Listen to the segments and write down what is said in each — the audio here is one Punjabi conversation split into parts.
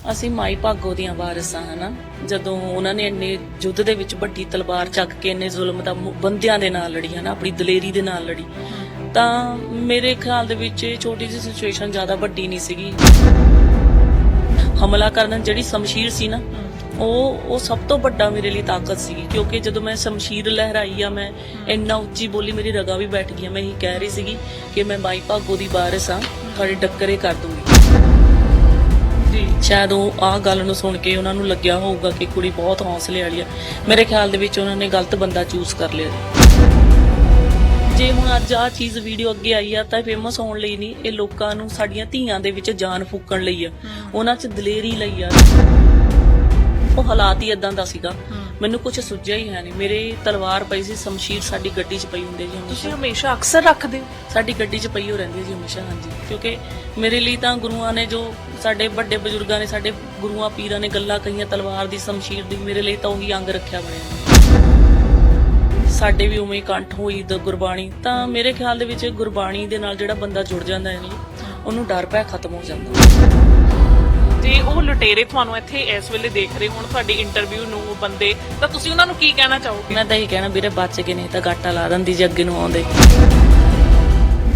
ਅਸੀਂ ਮਾਈ ਭਾਗੋ ਦੀਆਂ ਵਾਰਿਸਾਂ, ਹਨਾ? ਜਦੋਂ ਉਹਨਾਂ ਨੇ ਇੰਨੇ ਯੁੱਧ ਦੇ ਵਿੱਚ ਵੱਡੀ ਤਲਵਾਰ ਚੱਕ ਕੇ ਇੰਨੇ ਜ਼ੁਲਮ ਦਾ ਬੰਦਿਆਂ ਦੇ ਨਾਲ ਲੜੀ, ਹਨਾ? ਆਪਣੀ ਦਲੇਰੀ ਦੇ ਨਾਲ ਲੜੀ। ਤਾਂ ਮੇਰੇ ਖਿਆਲ ਦੇ ਵਿੱਚ ਇਹ ਛੋਟੀ ਜਿਹੀ ਸਿਚੁਏਸ਼ਨ ਜ਼ਿਆਦਾ ਵੱਡੀ ਨਹੀਂ ਸੀਗੀ। ਹਮਲਾ ਕਰਨ ਜਿਹੜੀ ਸ਼ਮਸ਼ੀਰ ਸੀ ਨਾ, ਉਹ ਉਹ ਸਭ ਤੋਂ ਵੱਡਾ ਮੇਰੇ ਲਈ ਤਾਕਤ ਸੀਗੀ, ਕਿਉਂਕਿ ਜਦੋਂ ਮੈਂ ਸ਼ਮਸ਼ੀਰ ਲਹਿਰਾਈ ਆ, ਮੈਂ ਇੰਨਾ ਉੱਚੀ ਬੋਲੀ, ਮੇਰੀ ਰਗਾ ਵੀ ਬੈਠ ਗਈ ਮੈਂ ਇਹੀ ਕਹਿ ਰਹੀ ਸੀਗੀ ਕਿ ਮੈਂ ਮਾਈ ਭਾਗੋ ਦੀ ਵਾਰਿਸ ਆ, ਤੁਹਾਡੇ ਡੱਕਰੇ ਕਰ ਦੂੰਗੀ। ਜੀ। ਸ਼ਾਇਦ ਉਹ ਆਹ ਗੱਲ ਨੂੰ ਸੁਣ ਕੇ ਉਹਨਾਂ ਨੂੰ ਲੱਗਿਆ ਹੋਊਗਾ ਕਿ ਕੁੜੀ ਬਹੁਤ ਹੌਸਲੇ ਵਾਲੀ ਆ। ਮੇਰੇ ਖਿਆਲ ਦੇ ਵਿੱਚ ਉਹਨਾਂ ਨੇ ਗਲਤ ਬੰਦਾ ਚੂਜ਼ ਕਰ ਲਿਆ ਜੇ। ਹੁਣ ਅੱਜ ਆਹ ਚੀਜ਼ ਵੀਡੀਓ ਅੱਗੇ ਆਈ ਆ ਤਾਂ ਫੇਮਸ ਹੋਣ ਲਈ ਨਹੀਂ ਇਹ ਲੋਕਾਂ ਨੂੰ ਸਾਡੀਆਂ ਧੀਆਂ ਦੇ ਵਿੱਚ ਜਾਨ ਫੂਕਣ ਲਈ ਆ। ਉਹਨਾਂ 'ਚ ਦਲੇਰੀ ਲਈ ਆ। ਉਹ ਹਾਲਾਤ ਹੀ ਇਦਾਂ ਦਾ ਸੀਗਾ। ਮੈਨੂੰ ਕੁਝ ਸੁੱਝਿਆ ਹੀ ਹੈ ਨਹੀਂ। ਮੇਰੇ ਤਲਵਾਰ ਪਈ ਸੀ ਸ਼ਮਸ਼ੀਰ ਸਾਡੀ ਗੱਡੀ 'ਚ ਪਈ ਹੁੰਦੀ ਜੀ ਤੁਸੀਂ ਹਮੇਸ਼ਾ ਅਕਸਰ ਰੱਖਦੇ ਹੋ? ਸਾਡੀ ਗੱਡੀ 'ਚ ਪਈ ਹੋ ਰਹਿੰਦੀ ਜੀ ਹਮੇਸ਼ਾ ਹਾਂਜੀ। ਕਿਉਂਕਿ ਮੇਰੇ ਲਈ ਤਾਂ ਗੁਰੂਆਂ ਨੇ ਜੋ ਸਾਡੇ ਵੱਡੇ ਬਜ਼ੁਰਗਾਂ ਨੇ ਸਾਡੇ ਗੁਰੂਆਂ ਪੀਰਾਂ ਨੇ ਗੱਲਾਂ ਕਹੀਆਂ ਤਲਵਾਰ ਦੀ ਸ਼ਮਸ਼ੀਰ ਦੀ ਮੇਰੇ ਲਈ ਤਾਂ ਉਹੀ ਅੰਗ ਰੱਖਿਆ ਬਣਿਆ ਸਾਡੇ ਵੀ ਉਵੇਂ ਕੰਠ ਹੋਈ ਦ ਗੁਰਬਾਣੀ। ਤਾਂ ਮੇਰੇ ਖਿਆਲ ਦੇ ਵਿੱਚ ਗੁਰਬਾਣੀ ਦੇ ਨਾਲ ਜਿਹੜਾ ਬੰਦਾ ਜੁੜ ਜਾਂਦਾ ਹੈ ਜੀ ਉਹਨੂੰ ਡਰ ਭੈ ਖਤਮ ਹੋ ਜਾਂਦਾ। ਤੇ ਉਹ ਲੁਟੇਰੇ ਤੁਹਾਨੂੰ ਇੱਥੇ ਇਸ ਵੇਲੇ ਦੇਖ ਰਹੇ ਹੋਣ, ਤੁਹਾਡੀ ਇੰਟਰਵਿਊ ਨੂੰ ਬੰਦੇ। ਤਾਂ ਤੁਸੀਂ ਉਹਨਾਂ ਨੂੰ ਕੀ ਕਹਿਣਾ ਚਾਹੋਗੇ? ਮੈਂ ਤਾਂ ਇਹ ਕਹਿਣਾ, ਵੀਰੇ, ਬਚ ਕੇ ਨਹੀਂ ਤਾਂ ਗਾਟਾ ਲਾ ਦਿੰਦੀ ਜੇ ਅੱਗੇ ਨੂੰ ਆਉਂਦੇ।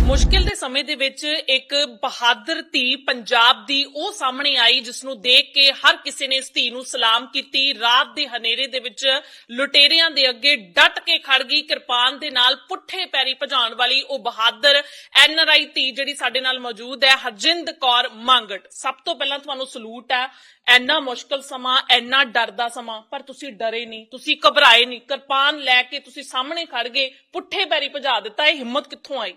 ਮੁਸ਼ਕਿਲ ਦੇ ਸਮੇਂ ਦੇ ਵਿੱਚ ਇੱਕ ਬਹਾਦਰ ਧੀ ਪੰਜਾਬ ਦੀ ਉਹ ਸਾਹਮਣੇ ਆਈ ਜਿਸ ਨੂੰ ਦੇਖ ਕੇ ਹਰ ਕਿਸੇ ਨੇ ਇਸ ਧੀ ਨੂੰ ਸਲਾਮ ਕੀਤੀ। ਰਾਤ ਦੇ ਹਨੇਰੇ ਦੇ ਵਿੱਚ ਲੁਟੇਰਿਆਂ ਦੇ ਅੱਗੇ ਡਟ ਕੇ ਖੜ ਗਈ। ਕਿਰਪਾਨ ਦੇ ਨਾਲ ਪੁੱਠੇ ਪੈਰੀ ਭਜਾਉਣ ਵਾਲੀ ਉਹ ਬਹਾਦਰ ਐਨਆਰਆਈ ਧੀ ਜਿਹੜੀ ਸਾਡੇ ਨਾਲ ਮੌਜੂਦ ਹੈ, ਹਰਜਿੰਦ ਕੌਰ ਮੰਗਟ। ਸਭ ਤੋਂ ਪਹਿਲਾਂ ਤੁਹਾਨੂੰ ਸਲੂਟ ਹੈ, ਐਨਾ ਮੁਸ਼ਕਲ ਸਮਾਂ, ਐਨਾ ਡਰ ਦਾ ਸਮਾਂ, ਪਰ ਤੁਸੀਂ ਡਰੇ ਨਹੀਂ, ਤੁਸੀਂ ਘਬਰਾਏ ਨਹੀਂ। ਕਿਰਪਾਨ ਲੈ ਕੇ ਤੁਸੀਂ ਸਾਹਮਣੇ ਖੜ ਗਏ, ਪੁੱਠੇ ਪੈਰੀ ਭਜਾ ਦਿੱਤਾ, ਇਹ ਹਿੰਮਤ ਕਿੱਥੋਂ ਆਈ?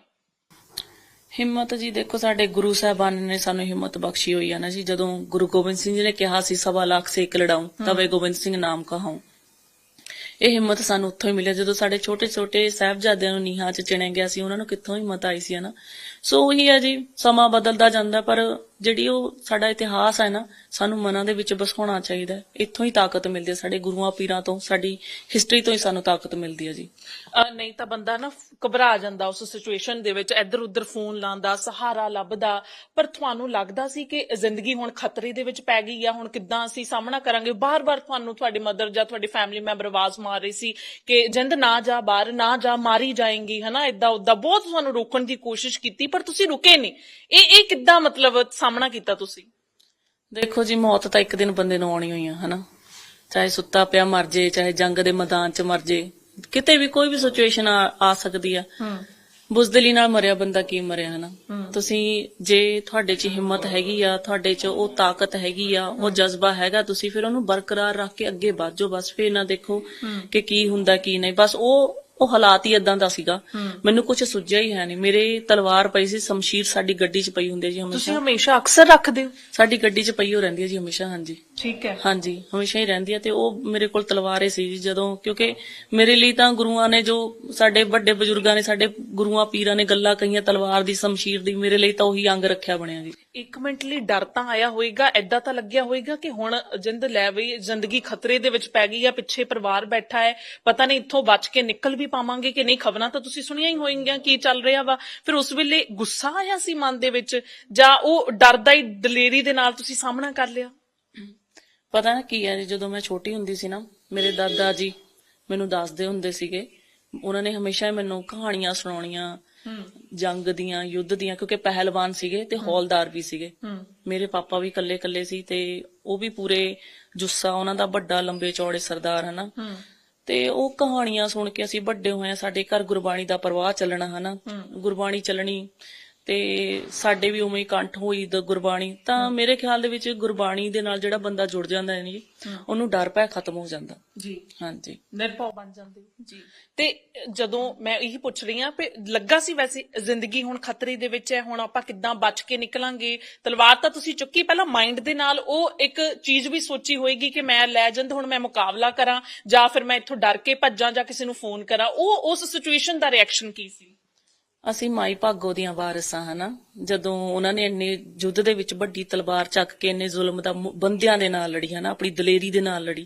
ਹਿੰਮਤ ਜੀ ਦੇਖੋ ਸਾਡੇ ਗੁਰੂ ਸਾਹਿਬਾਨ ਨੇ ਸਾਨੂੰ ਹਿੰਮਤ ਬਖਸ਼ੀ ਹੋਈ ਹੈ ਨਾ ਜੀ। ਜਦੋਂ ਗੁਰੂ ਗੋਬਿੰਦ ਸਿੰਘ ਜੀ ਨੇ ਕਿਹਾ ਸੀ ਸਵਾ ਲੱਖ ਸੇ ਇੱਕ ਲੜਾਉਂ ਤਵੇ ਗੋਬਿੰਦ ਸਿੰਘ ਨਾਮ ਕਹਾਉ। ਇਹ ਹਿੰਮਤ ਸਾਨੂੰ ਉੱਥੋਂ ਹੀ ਮਿਲਿਆ ਜਦੋਂ ਸਾਡੇ ਛੋਟੇ ਛੋਟੇ ਸਾਹਿਬਜ਼ਾਦਿਆਂ ਨੂੰ ਨੀਹਾਂ 'ਚ ਚਿਣਿਆ ਗਿਆ ਸੀ ਉਹਨਾਂ ਨੂੰ ਕਿੱਥੋਂ ਹਿੰਮਤ ਆਈ ਸੀ ਹਨਾ? ਸੋ ਉਹੀ ਹੈ ਜੀ, ਸਮਾਂ ਬਦਲਦਾ ਜਾਂਦਾ, ਪਰ ਜਿਹੜੀ ਉਹ ਸਾਡਾ ਇਤਿਹਾਸ ਹੈ ਨਾ, ਸਾਨੂੰ ਮਨਾਂ ਦੇ ਵਿੱਚ ਬਸਾਉਣਾ ਚਾਹੀਦਾ ਇੱਥੋਂ ਹੀ ਤਾਕਤ ਮਿਲਦੀ ਹੈ, ਸਾਡੇ ਗੁਰੂਆਂ ਪੀਰਾਂ ਤੋਂ, ਸਾਡੀ ਹਿਸਟਰੀ ਤੋਂ ਹੀ ਸਾਨੂੰ ਤਾਕਤ ਮਿਲਦੀ ਹੈ ਜੀ। ਨਹੀਂ ਤਾਂ ਬੰਦਾ ਨਾ ਘਬਰਾ ਜਾਂਦਾ ਉਸ ਸਿਚੁਏਸ਼ਨ ਦੇ ਵਿੱਚ ਇੱਧਰ ਉੱਧਰ ਫੋਨ ਲਾਉਂਦਾ, ਸਹਾਰਾ ਲੱਭਦਾ, ਪਰ ਤੁਹਾਨੂੰ ਲੱਗਦਾ ਸੀ ਕਿ ਜ਼ਿੰਦਗੀ ਹੁਣ ਖਤਰੇ ਦੇ ਵਿੱਚ ਪੈ ਗਈ ਆ, ਹੁਣ ਕਿੱਦਾਂ ਅਸੀਂ ਸਾਹਮਣਾ ਕਰਾਂਗੇ? ਬਾਰ-ਬਾਰ ਤੁਹਾਨੂੰ ਤੁਹਾਡੇ ਮਦਰ ਜਾਂ ਤੁਹਾਡੀ ਫੈਮਿਲੀ ਮੈਂਬਰ ਆਵਾਜ਼ ਮਾਰ ਰਹੀ ਸੀ ਕਿ ਜਿੰਦ ਨਾ ਜਾ, ਬਾਹਰ ਨਾ ਜਾ, ਮਾਰੀ ਜਾਏਗੀ, ਹਨਾ? ਇਦਾਂ ਉਦਾਂ ਬਹੁਤ ਤੁਹਾਨੂੰ ਰੋਕਣ ਦੀ ਕੋਸ਼ਿਸ਼ ਕੀਤੀ ਪਰ ਤੁਸੀਂ ਰੁਕੇ ਨਹੀਂ। ਇਹ ਇਹ ਕਿੱਦਾਂ ਮਤਲਬ ਸਾਹਮਣਾ ਕੀਤਾ ਤੁਸੀਂ? ਦੇਖੋ ਜੀ ਮੌਤ ਤਾਂ ਇੱਕ ਦਿਨ ਬੰਦੇ ਨੂੰ ਆਉਣੀ ਹੋਈ ਆ ਹਨਾ? ਚਾਹੇ ਸੁੱਤਾ ਪਿਆ ਮਰ ਜੇ ਚਾਹੇ ਜੰਗ ਦੇ ਮੈਦਾਨ 'ਚ ਮਰ ਜੇ ਕਿਤੇ ਵੀ ਕੋਈ ਵੀ ਸਿਚੁਏਸ਼ਨ ਆ ਸਕਦੀ ਆ। ਬੁਜ਼ਦਲੀ ਨਾਲ ਮਰਿਆ ਬੰਦਾ ਕੀ ਮਰਿਆ ਹਨਾ? ਤੁਸੀਂ ਜੇ ਤੁਹਾਡੇ 'ਚ ਹਿੰਮਤ ਹੈਗੀ ਆ ਤੁਹਾਡੇ 'ਚ ਉਹ ਤਾਕਤ ਹੈਗੀ ਆ ਉਹ ਜਜ਼ਬਾ ਹੈਗਾ ਤੁਸੀਂ ਫਿਰ ਉਹਨੂੰ ਬਰਕਰਾਰ ਰੱਖ ਕੇ ਅੱਗੇ ਵਧੋ ਬਸ ਫਿਰ ਨਾ ਦੇਖੋ ਕਿ ਕੀ ਹੁੰਦਾ ਕੀ ਨਹੀਂ। ਬਸ ਉਹ ਉਹ ਹਾਲਾਤ ਹੀ ਇਦਾਂ ਦਾ ਸੀਗਾ। ਮੈਨੂੰ ਕੁਝ ਸੁੱਝਿਆ ਹੀ ਹੈ ਨਹੀਂ। ਮੇਰੇ ਤਲਵਾਰ ਪਈ ਸੀ ਸ਼ਮਸ਼ੀਰ ਸਾਡੀ ਗੱਡੀ 'ਚ ਪਈ ਹੁੰਦੀ ਹੈ ਜੀ ਤੁਸੀਂ ਹਮੇਸ਼ਾ ਹਮੇਸ਼ਾ ਅਕਸਰ ਰੱਖਦੇ ਹੋ? ਸਾਡੀ ਗੱਡੀ 'ਚ ਪਈ ਹੋ ਰਹਿੰਦੀ ਹੈ ਜੀ ਹਮੇਸ਼ਾ ਹਾਂਜੀ। ਠੀਕ ਹੈ। ਹਾਂਜੀ ਹਮੇਸ਼ਾ ਹੀ ਰਹਿੰਦੀ ਹੈ ਤੇ ਉਹ ਮੇਰੇ ਕੋਲ ਤਲਵਾਰੇ ਸੀ ਜੀ ਜਦੋਂ ਕਿਉਂਕਿ ਮੇਰੇ ਲਈ ਤਾਂ ਗੁਰੂਆਂ ਨੇ ਜੋ ਸਾਡੇ ਵੱਡੇ ਬਜ਼ੁਰਗਾਂ ਨੇ ਸਾਡੇ ਗੁਰੂਆਂ ਪੀਰਾਂ ਨੇ ਗੱਲਾਂ ਕਹੀਆਂ ਤਲਵਾਰ ਦੀ ਸ਼ਮਸ਼ੀਰ ਦੀ ਮੇਰੇ ਲਈ ਤਾਂ ਉਹੀ ਅੰਗ ਰੱਖਿਆ ਬਣਿਆ ਜੀ। ਇੱਕ ਮਿੰਟ ਲਈ ਡਰ ਤਾਂ ਆਇਆ ਹੋਵੇਗਾ ਐਦਾਂ ਤਾਂ ਲੱਗਿਆ ਹੋਵੇਗਾ ਕਿ ਹੁਣ ਜਿੰਦ ਲੈ ਬਈ ਜ਼ਿੰਦਗੀ ਖਤਰੇ ਦੇ ਵਿੱਚ ਪੈ ਗਈ ਆ ਪਿੱਛੇ ਪਰਿਵਾਰ ਬੈਠਾ ਹੈ ਪਤਾ ਨਹੀਂ ਇੱਥੋਂ ਬਚ ਕੇ ਨਿਕਲ ਵੀ ਪਾਵਾਂਗੇ ਕਿ ਨਹੀਂ? ਖਬਰਾਂ ਤਾਂ ਤੁਸੀਂ ਸੁਣੀਆਂ ਹੀ ਹੋਣਗੀਆਂ ਕੀ ਚੱਲ ਰਿਹਾ ਵਾ। ਫਿਰ ਉਸ ਵੇਲੇ ਗੁੱਸਾ ਆਇਆ ਸੀ ਮਨ ਦੇ ਵਿੱਚ ਜਾਂ ਉਹ ਡਰ ਦਾ ਹੀ ਦਲੇਰੀ ਦੇ ਨਾਲ ਤੁਸੀਂ ਸਾਹਮਣਾ ਕਰ ਲਿਆ? ਪਤਾ ਨਾ ਕੀ ਹੈ ਜਦੋਂ ਮੈਂ ਛੋਟੀ ਹੁੰਦੀ ਸੀ ਨਾ ਮੇਰੇ ਦਾਦਾ ਜੀ ਮੈਨੂੰ ਦੱਸਦੇ ਹੁੰਦੇ ਸੀਗੇ ਉਹਨਾਂ ਨੇ ਹਮੇਸ਼ਾ ਮੈਨੂੰ ਕਹਾਣੀਆਂ ਸੁਣਾਉਣੀਆਂ ਜੰਗ ਦੀਆਂ ਯੁੱਧ ਦੀਆਂ ਕਿਉਂਕਿ ਪਹਿਲਵਾਨ ਸੀਗੇ ਤੇ ਹੌਲਦਾਰ ਵੀ ਸੀਗੇ। ਮੇਰੇ ਪਾਪਾ ਵੀ ਇਕੱਲੇ ਇਕੱਲੇ ਸੀ ਤੇ ਉਹ ਵੀ ਪੂਰੇ ਜੁੱਸਾ ਉਹਨਾਂ ਦਾ ਵੱਡਾ ਲੰਬੇ ਚੌੜੇ ਸਰਦਾਰ ਹਨਾ? ਤੇ ਉਹ ਕਹਾਣੀਆਂ ਸੁਣ ਕੇ ਅਸੀਂ ਵੱਡੇ ਹੋਏ ਆ ਸਾਡੇ ਘਰ ਗੁਰਬਾਣੀ ਦਾ ਪ੍ਰਵਾਹ ਚੱਲਣਾ ਹਨਾ? ਗੁਰਬਾਣੀ ਚੱਲਣੀ ਤੇ ਸਾਡੇ ਵੀ ਉਵੇਂ ਹੀ ਕੰਠ ਹੋਈ ਦ ਗੁਰਬਾਣੀ। ਤਾਂ ਮੇਰੇ ਖਿਆਲ ਦੇ ਵਿੱਚ ਗੁਰਬਾਣੀ ਦੇ ਨਾਲ ਜਿਹੜਾ ਬੰਦਾ ਜੁੜ ਜਾਂਦਾ ਹੈ ਜੀ ਉਹਨੂੰ ਡਰ ਭੈ ਖਤਮ ਹੋ ਜਾਂਦਾ। ਜੀ। ਹਾਂਜੀ। ਨਿਰਭਉ ਬਣ ਜਾਂਦੇ। ਜੀ। ਤੇ ਜਦੋਂ ਮੈਂ ਇਹੀ ਪੁੱਛ ਰਹੀ ਹਾਂ ਕਿ ਲੱਗਾ ਸੀ ਵੈਸੇ ਜ਼ਿੰਦਗੀ ਹੁਣ ਖਤਰੇ ਦੇ ਵਿੱਚ ਹੈ ਹੁਣ ਆਪਾਂ ਕਿੱਦਾਂ ਬਚ ਕੇ ਨਿਕਲਾਂਗੇ? ਤਲਵਾਰ ਤਾਂ ਤੁਸੀਂ ਚੁੱਕੀ ਪਹਿਲਾਂ ਮਾਈਂਡ ਦੇ ਨਾਲ ਉਹ ਇੱਕ ਚੀਜ਼ ਵੀ ਸੋਚੀ ਹੋਏਗੀ ਕਿ ਮੈਂ ਲੈਜੈਂਡ ਹੁਣ ਮੈਂ ਮੁਕਾਬਲਾ ਕਰਾਂ ਜਾਂ ਫਿਰ ਮੈਂ ਇੱਥੋਂ ਡਰ ਕੇ ਭੱਜਾਂ ਜਾਂ ਕਿਸੇ ਨੂੰ ਫੋਨ ਕਰਾਂ। ਉਹ ਉਸ ਸਿਚੁਏਸ਼ਨ ਦਾ ਰਿਐਕਸ਼ਨ ਕੀ ਸੀ? ਅਸੀਂ ਮਾਈ ਭਾਗੋ ਦੀਆਂ ਵਾਰਿਸਾਂ ਹਨਾ? ਜਦੋਂ ਉਹਨਾਂ ਨੇ ਇੰਨੇ ਯੁੱਧ ਦੇ ਵਿੱਚ ਵੱਡੀ ਤਲਵਾਰ ਚੱਕ ਕੇ ਇੰਨੇ ਜ਼ੁਲਮ ਦਾ ਬੰਦਿਆਂ ਦੇ ਨਾਲ ਲੜੀ ਹਨਾ? ਆਪਣੀ ਦਲੇਰੀ ਦੇ ਨਾਲ ਲੜੀ।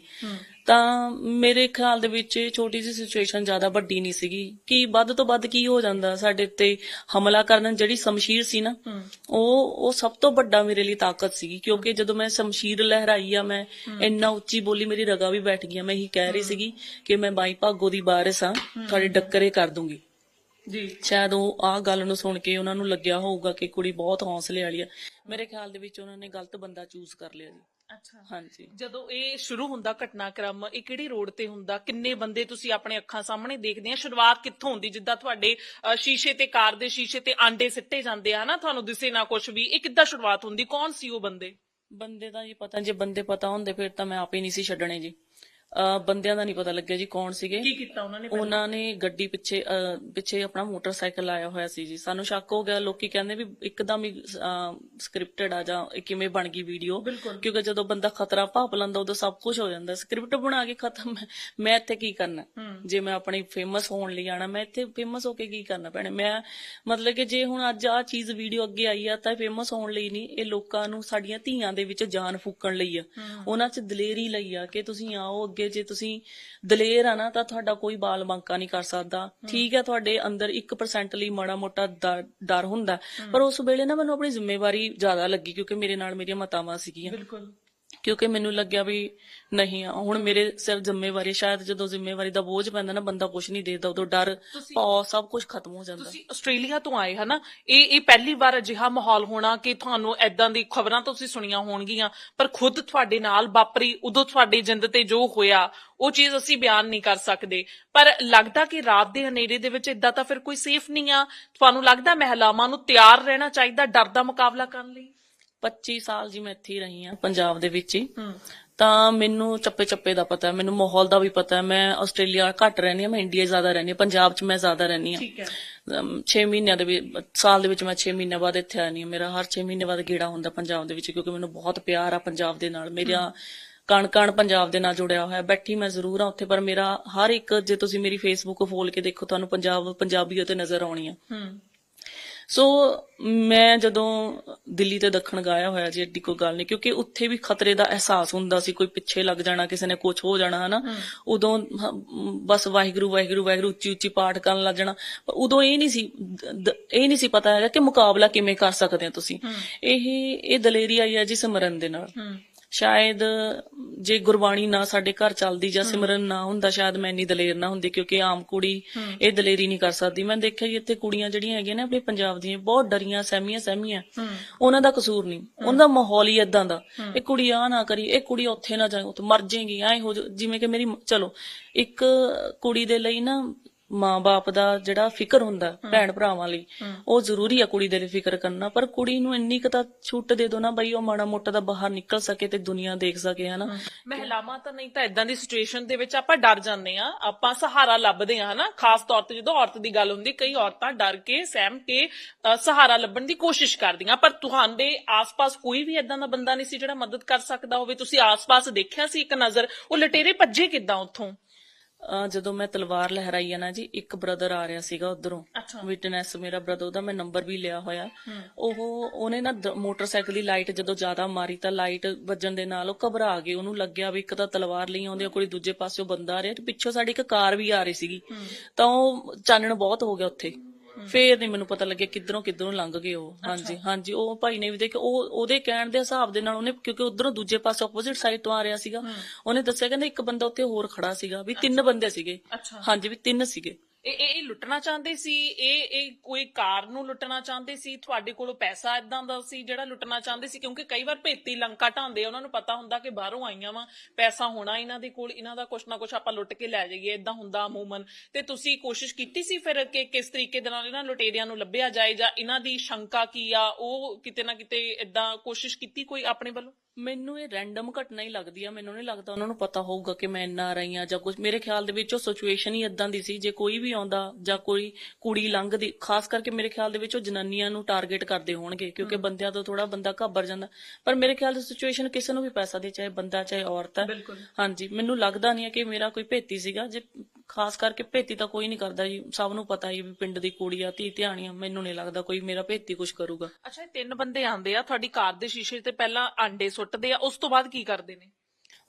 ਤਾਂ ਮੇਰੇ ਖਿਆਲ ਦੇ ਵਿੱਚ ਛੋਟੀ ਜਿਹੀ ਸਿਚੁਏਸ਼ਨ ਜ਼ਿਆਦਾ ਵੱਡੀ ਨਹੀਂ ਸੀਗੀ। ਕਿ ਵੱਧ ਤੋਂ ਵੱਧ ਕੀ ਹੋ ਜਾਂਦਾ? ਸਾਡੇ ਉੱਤੇ ਹਮਲਾ ਕਰਨ ਜਿਹੜੀ ਸ਼ਮਸ਼ੀਰ ਸੀ ਨਾ ਉਹ ਉਹ ਸਭ ਤੋਂ ਵੱਡਾ ਮੇਰੇ ਲਈ ਤਾਕਤ ਸੀਗੀ। ਕਿਉਂਕਿ ਜਦੋਂ ਮੈਂ ਸ਼ਮਸ਼ੀਰ ਲਹਿਰਾਈ ਆ ਮੈਂ ਇੰਨਾ ਉੱਚੀ ਬੋਲੀ ਮੇਰੀ ਰਗਾ ਵੀ ਬੈਠ ਗਈ ਮੈਂ ਇਹੀ ਕਹਿ ਰਹੀ ਸੀਗੀ ਕਿ ਮੈਂ ਬਾਈ ਭਾਗੋ ਦੀ ਵਾਰਿਸ ਆ ਤੁਹਾਡੇ ਡੱਕਰੇ ਕਰ ਦੂੰਗੀ। ਜੀ। ਸ਼ਾਇਦ ਉਹ ਆਹ ਗੱਲ ਨੂੰ ਸੁਣ ਕੇ ਉਹਨਾਂ ਨੂੰ ਲੱਗਿਆ ਹੋਊਗਾ ਕਿ ਕੁੜੀ ਬਹੁਤ ਹੌਸਲੇ ਵਾਲੀ ਆ। ਮੇਰੇ ਖਿਆਲ ਦੇ ਵਿੱਚ ਉਹਨਾਂ ਨੇ ਗਲਤ ਬੰਦਾ ਚੂਜ਼ ਕਰ ਲਿਆ ਜੀ। ਅੱਛਾ। ਹਾਂਜੀ। ਜਦੋਂ ਇਹ ਸ਼ੁਰੂ ਹੁੰਦਾ ਘਟਨਾਕ੍ਰਮ ਇਹ ਕਿਹੜੀ ਰੋਡ ਤੇ ਹੁੰਦਾ? ਕਿੰਨੇ ਬੰਦੇ ਤੁਸੀਂ ਆਪਣੇ ਅੱਖਾਂ ਸਾਹਮਣੇ ਦੇਖਦੇ ਆ? ਸ਼ੁਰੂਆਤ ਕਿੱਥੋਂ ਹੁੰਦੀ? ਜਿੱਦਾਂ ਤੁਹਾਡੇ ਸ਼ੀਸ਼ੇ ਤੇ ਕਾਰ ਦੇ ਸ਼ੀਸ਼ੇ ਤੇ ਆਂਡੇ ਸਿੱਟੇ ਜਾਂਦੇ ਆ ਨਾ ਤੁਹਾਨੂੰ ਦਿਸੇ ਨਾ ਕੁਝ ਵੀ ਇਹ ਕਿੱਦਾਂ ਸ਼ੁਰੂਆਤ ਹੁੰਦੀ? ਕੌਣ ਸੀ ਉਹ ਬੰਦੇ? ਬੰਦੇ ਦਾ ਜੀ ਪਤਾ ਜੇ ਬੰਦੇ ਪਤਾ ਹੁੰਦੇ ਫਿਰ ਤਾਂ ਮੈਂ ਆਪ ਹੀ ਨਹੀਂ ਸੀ ਛੱਡਣੇ ਜੀ। ਬੰਦਿਆਂ ਦਾ ਨਹੀਂ ਪਤਾ ਲੱਗਿਆ ਜੀ ਕੌਣ ਸੀਗੇ। ਕੀ ਕੀਤਾ ਉਹਨਾਂ ਨੇ ਉਹਨਾਂ ਨੇ ਗੱਡੀ ਪਿੱਛੇ ਪਿੱਛੇ ਆਪਣਾ ਮੋਟਰਸਾਈਕਲ ਆਇਆ ਹੋਇਆ ਸੀ ਜੀ। ਸਾਨੂੰ ਸ਼ੱਕ ਹੋ ਗਿਆ ਲੋਕੀ ਕਹਿੰਦੇ ਵੀ ਇੱਕਦਮ ਹੀ ਸਕ੍ਰਿਪਟਡ ਆ ਜਾਂ ਕਿਵੇਂ ਬਣ ਗਈ ਵੀਡੀਓ ਕਿਉਂਕਿ ਜਦੋਂ ਬੰਦਾ ਖਤਰਾ ਭਾਪ ਲੈਂਦਾ ਉਦੋਂ ਸਭ ਕੁਝ ਹੋ ਜਾਂਦਾ। ਸਕ੍ਰਿਪਟ ਬਣਾ ਕੇ ਖਤਮ। ਮੈਂ ਇੱਥੇ ਕੀ ਕਰਨਾ? ਜੇ ਮੈਂ ਆਪਣੀ ਫੇਮਸ ਹੋਣ ਲਈ ਆਣਾ ਮੈਂ ਇੱਥੇ ਫੇਮਸ ਹੋ ਕੇ ਕੀ ਕਰਨਾ ਭੈਣੇ? ਮੈਂ ਮਤਲਬ ਕਿ ਜੇ ਹੁਣ ਅੱਜ ਆ ਚੀਜ਼ ਵੀਡੀਓ ਅੱਗੇ ਆਈ ਆ ਤਾਂ ਫੇਮਸ ਹੋਣ ਲਈ ਨਹੀਂ ਇਹ ਲੋਕਾਂ ਨੂੰ ਸਾਡੀਆਂ ਧੀਆਂ ਦੇ ਵਿੱਚ ਜਾਨ ਫੂਕਣ ਲਈ ਆ। ਉਹਨਾਂ 'ਚ ਦਲੇਰੀ ਲਈ ਆ ਕਿ ਤੁਸੀਂ ਆਓ ਅੱਗੇ ਜੇ ਤੁਸੀਂ ਦਲੇਰ ਆ ਨਾ ਤਾਂ ਤੁਹਾਡਾ ਕੋਈ ਬਾਲ ਬਾਂਕਾ ਨਹੀਂ ਕਰ ਸਕਦਾ। ਠੀਕ ਹੈ ਤੁਹਾਡੇ ਅੰਦਰ 1% ਲਈ ਮਾੜਾ ਮੋਟਾ ਡਰ ਹੁੰਦਾ। ਪਰ ਉਸ ਵੇਲੇ ਨਾ ਮੈਨੂੰ ਆਪਣੀ ਜ਼ਿੰਮੇਵਾਰੀ ਜ਼ਿਆਦਾ ਲੱਗੀ ਕਿਉਂਕਿ ਮੇਰੇ ਨਾਲ ਮੇਰੀਆਂ ਮਾਤਾਵਾਂ ਸੀਗੀਆਂ। ਬਿਲਕੁਲ। ਕਿਉਂਕਿ ਮੈਨੂੰ ਲੱਗਿਆ ਵੀ ਨਹੀਂ ਆ, ਹੁਣ ਮੇਰੇ ਸਿਰ ਜ਼ਿੰਮੇਵਾਰੀ ਸ਼ਾਇਦ ਜਦੋਂ ਜ਼ਿੰਮੇਵਾਰੀ ਦਾ ਬੋਝ ਪੈਂਦਾ ਨਾ ਬੰਦਾ ਕੁਝ ਨਹੀਂ ਦੇਖਦਾ ਉਦੋਂ ਡਰ ਪਾ ਸਭ ਕੁਝ ਖਤਮ ਹੋ ਜਾਂਦਾ। ਤੁਸੀਂ ਆਸਟ੍ਰੇਲੀਆ ਤੋਂ ਆਏ ਹਨਾ ਇਹ ਇਹ ਪਹਿਲੀ ਵਾਰ ਅਜਿਹਾ ਮਾਹੌਲ ਹੋਣਾ ਕਿ ਤੁਹਾਨੂੰ ਐਦਾਂ ਦੀ ਖਬਰਾਂ ਤੁਸੀਂ ਸੁਣੀਆਂ ਹੋਣਗੀਆਂ ਪਰ ਖੁਦ ਤੁਹਾਡੇ ਨਾਲ ਵਾਪਰੀ ਉਦੋਂ ਤੁਹਾਡੀ ਜਿੰਦ ਤੇ ਜੋ ਹੋਇਆ ਉਹ ਚੀਜ਼ ਅਸੀਂ ਬਿਆਨ ਨਹੀਂ ਕਰ ਸਕਦੇ। ਪਰ ਲੱਗਦਾ ਕਿ ਰਾਤ ਦੇ ਹਨੇਰੇ ਦੇ ਵਿੱਚ ਇਦਾਂ ਤਾਂ ਫਿਰ ਕੋਈ ਸੇਫ ਨਹੀਂ ਆ? ਤੁਹਾਨੂੰ ਲੱਗਦਾ ਮਹਿਲਾਵਾਂ ਨੂੰ ਤਿਆਰ ਰਹਿਣਾ ਚਾਹੀਦਾ ਡਰ ਦਾ ਮੁਕਾਬਲਾ ਕਰਨ ਲਈ? 25 ਸਾਲ ਜੀ ਮੈਂ ਇੱਥੇ ਹੀ ਰਹੀ ਆ ਪੰਜਾਬ ਦੇ ਵਿੱਚ ਹੀ। ਤਾਂ ਮੈਨੂੰ ਚੱਪੇ ਚੱਪੇ ਦਾ ਪਤਾ ਹੈ ਮੈਨੂੰ ਮਾਹੌਲ ਦਾ ਵੀ ਪਤਾ ਹੈ। ਮੈਂ ਆਸਟ੍ਰੇਲੀਆ ਘੱਟ ਰਹਿੰਦੀ ਆ ਮੈਂ ਇੰਡੀਆ ਜ਼ਿਆਦਾ ਰਹਿੰਦੀ ਆ ਪੰਜਾਬ 'ਚ ਮੈਂ ਜ਼ਿਆਦਾ ਰਹਿੰਦੀ ਆ ਠੀਕ ਹੈ। 6 ਮਹੀਨਿਆਂ ਦੇ ਵਿੱਚ ਸਾਲ ਦੇ ਵਿੱਚ ਮੈਂ 6 ਮਹੀਨਿਆਂ ਬਾਅਦ ਇੱਥੇ ਆਣੀ ਆ ਮੇਰਾ ਹਰ 6 ਮਹੀਨੇ ਬਾਅਦ ਗੇੜਾ ਹੁੰਦਾ ਪੰਜਾਬ ਦੇ ਵਿੱਚ ਕਿਉਂਕਿ ਮੈਨੂੰ ਬਹੁਤ ਪਿਆਰ ਆ ਪੰਜਾਬ ਦੇ ਨਾਲ। ਮੇਰਾ ਕਣ ਕਣ ਪੰਜਾਬ ਦੇ ਨਾਲ ਜੁੜਿਆ ਹੋਇਆ ਬੈਠੀ ਮੈਂ ਜ਼ਰੂਰ ਆ ਉੱਥੇ ਪਰ ਮੇਰਾ ਹਰ ਇੱਕ ਜੇ ਤੁਸੀਂ ਮੇਰੀ ਫੇਸਬੁੱਕ ਖੋਲ ਕੇ ਦੇਖੋ ਤੁਹਾਨੂੰ ਪੰਜਾਬ ਪੰਜਾਬੀ ਉੱਤੇ ਨਜ਼ਰ ਆਉਣੀ ਆ। ਹੂੰ। ਸੋ ਮੈਂ ਜਦੋਂ ਦਿੱਲੀ ਤੇ ਦੱਖਣ ਗਾਇਆ ਹੋਇਆ ਜੀ ਐਡੀ ਕੋਈ ਗੱਲ ਨਹੀਂ ਕਿਉਂਕਿ ਉੱਥੇ ਵੀ ਖਤਰੇ ਦਾ ਅਹਿਸਾਸ ਹੁੰਦਾ ਸੀ ਕੋਈ ਪਿੱਛੇ ਲੱਗ ਜਾਣਾ ਕਿਸੇ ਨੇ ਕੁਝ ਹੋ ਜਾਣਾ ਹਨਾ। ਉਦੋਂ ਬਸ ਵਾਹਿਗੁਰੂ ਵਾਹਿਗੁਰੂ ਵਾਹਿਗੁਰੂ ਉੱਚੀ ਉੱਚੀ ਪਾਠ ਕਰਨ ਲੱਗ ਜਾਣਾ। ਪਰ ਉਦੋਂ ਇਹ ਨਹੀਂ ਸੀ ਇਹ ਨਹੀਂ ਸੀ ਪਤਾ ਹੈਗਾ ਕਿ ਮੁਕਾਬਲਾ ਕਿਵੇਂ ਕਰ ਸਕਦੇ ਹੋ ਤੁਸੀਂ। ਇਹ ਇਹ ਦਲੇਰੀ ਆਈ ਹੈ ਜੀ ਸਿਮਰਨ ਦੇ ਨਾਲ। ਸ਼ਾਇਦ ਜੇ ਗੁਰਬਾਣੀ ਨਾ ਸਾਡੇ ਘਰ ਚੱਲਦੀ ਜਾਂ ਸਿਮਰਨ ਨਾ ਹੁੰਦਾ ਸ਼ਾਇਦ ਮੈਂ ਇੰਨੀ ਦਲੇਰ ਨਾ ਹੁੰਦੀ ਕਿਉਂਕਿ ਆਮ ਕੁੜੀ ਇਹ ਦਲੇਰੀ ਨਹੀਂ ਕਰ ਸਕਦੀ। ਮੈਂ ਦੇਖਿਆ ਜੀ ਇੱਥੇ ਕੁੜੀਆਂ ਜਿਹੜੀਆਂ ਹੈਗੀਆਂ ਨੇ ਆਪਣੇ ਪੰਜਾਬ ਦੀਆਂ ਬਹੁਤ ਡਰੀਆਂ ਸਹਿਮੀਆਂ ਸਹਿਮੀਆਂ। ਉਹਨਾਂ ਦਾ ਕਸੂਰ ਨਹੀਂ। ਉਹਨਾਂ ਦਾ ਮਾਹੌਲ ਹੀ ਇਦਾਂ ਦਾ। ਇਹ ਕੁੜੀ ਆ ਨਾ ਕਰੀ ਇਹ ਕੁੜੀ ਉੱਥੇ ਨਾ ਜਾਏ ਉੱਥੇ ਮਰ ਜਾਏਗੀ ਐ ਹੋ ਜਿਵੇਂ ਕਿ ਮੇਰੀ ਚਲੋ ਇੱਕ ਕੁੜੀ ਦੇ ਲਈ ਨਾ ਮਾਂ-ਬਾਪ ਦਾ ਜਿਹੜਾ ਫਿਕਰ ਹੁੰਦਾ ਭੈਣ ਭਰਾਵਾਂ ਲਈ ਉਹ ਜ਼ਰੂਰੀ ਆ ਕੁੜੀ ਦੇ ਲਈ ਫਿਕਰ ਕਰਨਾ। ਪਰ ਕੁੜੀ ਨੂੰ ਇੰਨੀ ਕੁ ਤਾਂ ਛੁੱਟ ਦੇ ਦੋ ਨਾ ਬਈ ਉਹ ਮਾੜਾ ਮੋਟਾ ਦਾ ਬਾਹਰ ਨਿਕਲ ਸਕੇ ਤੇ ਦੁਨੀਆ ਦੇਖ ਸਕੇ ਹਨਾ? ਮਹਿਲਾਵਾਂ ਤਾਂ ਨਹੀਂ ਤਾਂ ਇਦਾਂ ਦੀ ਸਿਚੁਏਸ਼ਨ ਦੇ ਵਿੱਚ ਆਪਾਂ ਡਰ ਜਾਂਦੇ ਆ ਆਪਾਂ ਸਹਾਰਾ ਲੱਭਦੇ ਆ ਹਨਾ? ਖਾਸ ਤੌਰ ਤੇ ਜਦੋਂ ਔਰਤ ਦੀ ਗੱਲ ਹੁੰਦੀ ਕਈ ਔਰਤਾਂ ਡਰ ਕੇ ਸਹਿਮ ਕੇ ਸਹਾਰਾ ਲੱਭਣ ਦੀ ਕੋਸ਼ਿਸ਼ ਕਰਦੀਆਂ। ਪਰ ਤੁਹਾਡੇ ਆਸ-ਪਾਸ ਕੋਈ ਵੀ ਇਦਾਂ ਦਾ ਬੰਦਾ ਨਹੀਂ ਸੀ ਜਿਹੜਾ ਮਦਦ ਕਰ ਸਕਦਾ ਹੋਵੇ। ਤੁਸੀਂ ਆਸ-ਪਾਸ ਦੇਖਿਆ ਸੀ ਇੱਕ ਨਜ਼ਰ ਉਹ ਲਟੇਰੇ ਭੱਜੇ ਕਿੱਦਾਂ ਉੱਥੋਂ? ਜਦੋਂ ਮੈਂ ਤਲਵਾਰ ਲਹਿਰਾਈ ਆ ਨਾ ਜੀ ਇੱਕ ਬ੍ਰਦਰ ਆ ਰਿਹਾ ਸੀਗਾ ਉਧਰੋਂ। ਵਿਟਨੈਸ ਮੇਰਾ ਬ੍ਰਦਰ ਉਹਦਾ ਮੈਂ ਨੰਬਰ ਵੀ ਲਿਆ ਹੋਇਆ। ਉਹ ਉਹਨੇ ਨਾ ਮੋਟਰਸਾਈਕਲ ਦੀ ਲਾਈਟ ਜਦੋਂ ਜ਼ਿਆਦਾ ਮਾਰੀ ਤਾਂ ਲਾਈਟ ਵੱਜਣ ਦੇ ਨਾਲ ਉਹ ਘਬਰਾ ਗਏ ਉਹਨੂੰ ਲੱਗਿਆ ਵੀ ਇੱਕ ਤਾਂ ਤਲਵਾਰ ਲਈ ਆਉਂਦੀ ਆ ਕੁੜੀ ਦੂਜੇ ਪਾਸਿਓਂ ਬੰਦਾ ਆ ਰਿਹਾ ਤੇ ਪਿੱਛੋਂ ਸਾਡੀ ਇੱਕ ਕਾਰ ਵੀ ਆ ਰਹੀ ਸੀਗੀ। ਤਾਂ ਉਹ ਚਾਨਣ ਬਹੁਤ ਹੋ ਗਿਆ ਉੱਥੇ। ਫੇਰ ਨਹੀਂ ਮੈਨੂੰ ਪਤਾ ਲੱਗਿਆ ਕਿੱਧਰੋਂ ਕਿੱਧਰੋਂ ਲੰਘ ਗਏ ਉਹ। ਹਾਂਜੀ ਹਾਂਜੀ ਉਹ ਭਾਈ ਨੇ ਵੀ ਦੇਖ ਉਹ ਉਹਦੇ ਕਹਿਣ ਦੇ ਹਿਸਾਬ ਦੇ ਨਾਲ ਉਹਨੇ ਕਿਉਂਕਿ ਉਧਰੋਂ ਦੂਜੇ ਪਾਸੇ ਆਪੋਜ਼ਿਟ ਸਾਈਡ ਤੋਂ ਆ ਰਿਹਾ ਸੀਗਾ ਉਹਨੇ ਦੱਸਿਆ ਕਹਿੰਦਾ ਇੱਕ ਬੰਦਾ ਉੱਥੇ ਹੋਰ ਖੜਾ ਸੀਗਾ ਵੀ ਤਿੰਨ ਬੰਦੇ ਸੀਗੇ। ਹਾਂਜੀ ਵੀ ਤਿੰਨ ਸੀਗੇ। ਇਹ ਇਹ ਲੁੱਟਣਾ ਚਾਹੁੰਦੇ ਸੀ, ਇਹ ਇਹ ਕੋਈ ਕਾਰ ਨੂੰ ਲੁੱਟਣਾ ਚਾਹੁੰਦੇ ਸੀ, ਤੁਹਾਡੇ ਕੋਲੋਂ ਪੈਸਾ ਇਦਾਂ ਦਾ ਸੀ ਜਿਹੜਾ ਲੁੱਟਣਾ ਚਾਹੁੰਦੇ ਸੀ? ਕਿਉਂਕਿ ਕਈ ਵਾਰ ਭੇਤੀ ਲੰਕਾ ਢਾਉਂਦੇ ਉਹਨਾਂ ਨੂੰ ਪਤਾ ਹੁੰਦਾ ਕਿ ਬਾਹਰੋਂ ਆਈਆਂ ਵਾ, ਪੈਸਾ ਹੋਣਾ ਇਹਨਾਂ ਦੇ ਕੋਲ, ਇਹਨਾਂ ਦਾ ਕੁਛ ਨਾ ਕੁਛ ਆਪਾਂ ਲੁੱਟ ਕੇ ਲੈ ਜਾਈਏ ਇਦਾਂ ਹੁੰਦਾ ਅਮੂਮਨ। ਤੇ ਤੁਸੀਂ ਕੋਸ਼ਿਸ਼ ਕੀਤੀ ਸੀ ਫਿਰ ਕਿ ਕਿਸ ਤਰੀਕੇ ਦੇ ਨਾਲ ਇਹਨਾਂ ਲੁਟੇਰਿਆਂ ਨੂੰ ਲੱਭਿਆ ਜਾਏ ਜਾਂ ਇਹਨਾਂ ਦੀ ਸ਼ੰਕਾ ਕੀ ਆ, ਉਹ ਕਿਤੇ ਨਾ ਕਿਤੇ ਇਦਾਂ ਕੋਸ਼ਿਸ਼ ਕੀਤੀ ਕੋਈ ਆਪਣੇ ਵੱਲੋਂ? ਮੈਨੂੰ ਇਹ ਰੈਂਡਮ ਘਟਨਾ ਹੀ ਲੱਗਦੀ ਆ ਮੈਨੂੰ ਨਹੀਂ ਲੱਗਦਾ ਉਹਨਾਂ ਨੂੰ ਪਤਾ ਹੋਊਗਾ ਕਿ ਮੈਂ ਇੰਨਾ ਰਹੀ ਆ ਜਾਂ ਕੁਝ ਮੇਰੇ ਖਿਆਲ ਦੇ ਵਿੱਚ ਉਹ ਸਿਚੁਏਸ਼ਨ ਹੀ ਇਦਾਂ ਦੀ ਸੀ ਜੇ ਕੋਈ ਵੀ ਆਉਂਦਾ ਜਾਂ ਕੋਈ ਕੁੜੀ ਲੰਘਦੀ ਖਾਸ ਕਰਕੇ ਮੇਰੇ ਖਿਆਲ ਦੇ ਵਿੱਚ ਉਹ ਜਨਾਨੀਆਂ ਨੂੰ ਟਾਰਗੇਟ ਕਰਦੇ ਹੋਣਗੇ ਕਿਉਂਕਿ ਬੰਦਿਆਂ ਤੋਂ ਥੋੜਾ ਬੰਦਾ ਘੱਬਰ ਜਾਂਦਾ। ਪਰ ਮੇਰੇ ਖਿਆਲ ਦੀ ਸਿਚੁਏਸ਼ਨ ਕਿਸੇ ਨੂੰ ਵੀ ਪੈਸਾ ਦੇ ਚਾਹੇ ਬੰਦਾ ਚਾਹੇ ਔਰਤ ਹੈ ਹਾਂਜੀ ਮੈਨੂੰ ਲੱਗਦਾ ਨਹੀਂ ਕਿ ਮੇਰਾ ਕੋਈ ਭੇਤੀ ਸੀਗਾ। ਜੇ ਖਾਸ ਕਰਕੇ ਭੇਤੀ ਤਾਂ ਕੋਈ ਨਹੀਂ ਕਰਦਾ ਜੀ। ਸਭ ਨੂੰ ਪਤਾ ਹੀ ਵੀ ਪਿੰਡ ਦੀ ਕੁੜੀ ਆ, ਧੀ ਧਿਆਣੀਆਂ ਮੈਨੂੰ ਨਹੀਂ ਲੱਗਦਾ ਕੋਈ ਮੇਰਾ ਭੇਤੀ ਕੁਝ ਕਰੂਗਾ। ਅੱਛਾ, ਇਹ ਤਿੰਨ ਬੰਦੇ ਆਂਦੇ ਆ, ਤੁਹਾਡੀ ਕਾਰ ਦੇ ਸ਼ੀਸ਼ੇ ਤੇ ਪਹਿਲਾਂ ਆਂਡੇ ਸੁੱਟਦੇ ਆ, ਉਸ ਤੋਂ ਬਾਅਦ ਕੀ ਕਰਦੇ ਨੇ?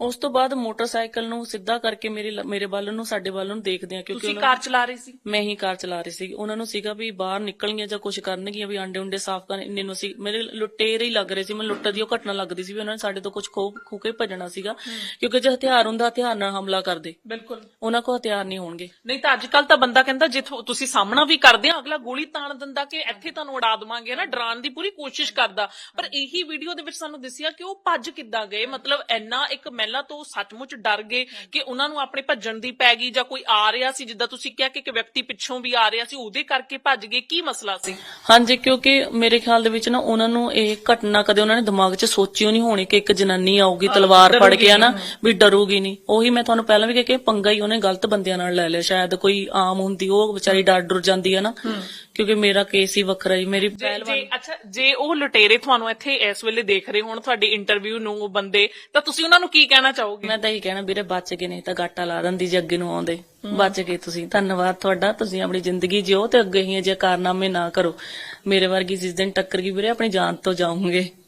ਉਸ ਤੋਂ ਬਾਅਦ ਮੋਟਰਸਾਈਕਲ ਨੂੰ ਸਿੱਧਾ ਕਰਕੇ ਮੇਰੇ ਮੇਰੇ ਵੱਲ ਨੂੰ ਸਾਡੇ ਵੱਲ ਨੂੰ ਦੇਖਦੇ ਆ ਕਿਉਂਕਿ ਤੁਸੀਂ ਕਾਰ ਚਲਾ ਰਹੇ ਸੀ? ਮੈਂ ਹੀ ਕਾਰ ਚਲਾ ਰਹੀ ਸੀ। ਉਹਨਾਂ ਨੂੰ ਸੀਗਾ ਵੀ ਬਾਹਰ ਨਿਕਲਣਗੀਆਂ ਜਾਂ ਕੁਝ ਕਰਨਗੀਆਂ ਵੀ ਆਂਡੇ ਉਂਡੇ ਸਾਫ਼ ਕਰਨ ਇੰਨੇ ਨੂੰ ਸੀ ਮੇਰੇ ਲੁਟੇਰੇ ਹੀ ਲੱਗ ਰਹੇ ਸੀ। ਮੈਨੂੰ ਲੁੱਟ ਦੀ ਉਹ ਘਟਨਾ ਲੱਗਦੀ ਸੀ ਵੀ ਉਹਨਾਂ ਨੇ ਸਾਡੇ ਤੋਂ ਕੁਝ ਖੋ ਖੋ ਕੇ ਭੱਜਣਾ ਸੀਗਾ ਕਿਉਂਕਿ ਜੇ ਹਥਿਆਰ ਹੁੰਦਾ ਹਥਿਆਰ ਨਾਲ ਹਮਲਾ ਕਰਦੇ। ਬਿਲਕੁਲ। ਉਹਨਾਂ ਕੋਲ ਹਥਿਆਰ ਨਹੀਂ ਹੋਣਗੇ। ਨਹੀਂ ਤਾਂ ਅੱਜ ਕੱਲ ਤਾਂ ਬੰਦਾ ਕਹਿੰਦਾ ਜੇ ਤੁਸੀਂ ਸਾਹਮਣਾ ਵੀ ਕਰਦੇ ਆ ਅਗਲਾ ਗੋਲੀ ਤਾਣ ਦਿੰਦਾ ਕਿ ਇੱਥੇ ਤੁਹਾਨੂੰ ਉਡਾ ਦਵਾਂਗੇ ਨਾ ਡਰਾਉਣ ਦੀ ਪੂਰੀ ਕੋਸ਼ਿਸ਼ ਕਰਦਾ। ਪਰ ਇਹੀ ਵੀਡੀਓ ਦੇ ਵਿੱਚ ਸਾਨੂੰ ਦੱਸਿਆ ਕਿ ਉਹ ਭੱਜ ਕਿੱਦਾਂ ਗਏ? ਮਤਲਬ ਇੰਨਾ ਇੱਕ ਮਹਿਲਾ ਤੋਂ ਸੱਚਮੁੱਚ ਡਰ ਗਏ ਕਿ ਉਹਨਾਂ ਨੂੰ ਆਪਣੇ ਭੱਜਣ ਦੀ ਪੈ ਗਈ ਜਾਂ ਕੋਈ ਆ ਰਿਹਾ ਸੀ ਜਿੱਦਾਂ ਤੁਸੀਂ ਕਿਹਾ ਕਿ ਇੱਕ ਵਿਅਕਤੀ ਪਿੱਛੋਂ ਵੀ ਆ ਰਿਹਾ ਸੀ ਉਹਦੇ ਕਰਕੇ ਭੱਜ ਗਏ। ਕੀ ਮਸਲਾ ਸੀ? ਹਾਂਜੀ ਕਿਉਂਕਿ ਮੇਰੇ ਖਿਆਲ ਦੇ ਵਿੱਚ ਨਾ ਉਹਨਾਂ ਨੂੰ ਇਹ ਘਟਨਾ ਕਦੇ ਉਹਨਾਂ ਨੇ ਦਿਮਾਗ 'ਚ ਸੋਚੀ ਨਹੀਂ ਹੋਣੀ ਕਿ ਇੱਕ ਜਨਾਨੀ ਆਊਗੀ ਤਲਵਾਰ ਫੜ ਕੇ ਹਨਾ ਵੀ ਡਰੂਗੀ ਨਹੀਂ। ਉਹੀ ਮੈਂ ਤੁਹਾਨੂੰ ਪਹਿਲਾਂ ਵੀ ਕਿਹਾ ਕਿ ਪੰਗਾ ਹੀ ਉਹਨੇ ਗਲਤ ਬੰਦਿਆਂ ਨਾਲ ਲੈ ਲਿਆ। ਸ਼ਾਇਦ ਕੋਈ ਆਮ ਹੁੰਦੀ ਉਹ ਵਿਚਾਰੀ ਡਰ ਡਰ ਜਾਂਦੀ ਹੈ ਨਾ। ਕਿਉਂਕਿ ਮੇਰਾ ਕੇਸ ਹੀ ਵੱਖਰਾ ਜੀ ਮੇਰੀ ਜੇ ਪਹਿਲਵਾਨ ਜੇ- ਅੱਛਾ ਜੇ ਉਹ ਲੁਟੇਰੇ ਤੁਹਾਨੂੰ ਇੱਥੇ ਇਸ ਵੇਲੇ ਦੇਖ ਰਹੇ ਹੋਣ ਤੁਹਾਡੀ ਇੰਟਰਵਿਊ ਨੂੰ ਉਹ ਬੰਦੇ ਤਾਂ ਤੁਸੀਂ ਉਹਨਾਂ ਨੂੰ ਕੀ ਕਹਿਣਾ ਚਾਹੋਗੇ? ਮੈਂ ਤਾਂ ਇਹੀ ਕਹਿਣਾ ਵੀਰੇ ਬਚ ਗਏ ਨਹੀਂ ਤਾਂ ਗਾਟਾ ਲਾ ਦਿੰਦੀ ਜੇ ਅੱਗੇ ਨੂੰ ਆਉਂਦੇ। ਬਚ ਗਏ ਤੁਸੀਂ। ਧੰਨਵਾਦ ਤੁਹਾਡਾ ਤੁਸੀਂ ਆਪਣੀ ਜ਼ਿੰਦਗੀ ਜਿਓ ਤੇ ਅੱਗੇ ਹੀ ਜੇ ਕਾਰਨਾਮੇ ਨਾ ਕਰੋ। ਮੇਰੇ ਵਰਗੀ ਜਿਸ ਦਿਨ ਟੱਕਰ ਗਈ ਵੀਰੇ ਆਪਣੀ ਜਾਨ ਤੋਂ ਜਾਉਂਗੇ ਹਾਂਜੀ।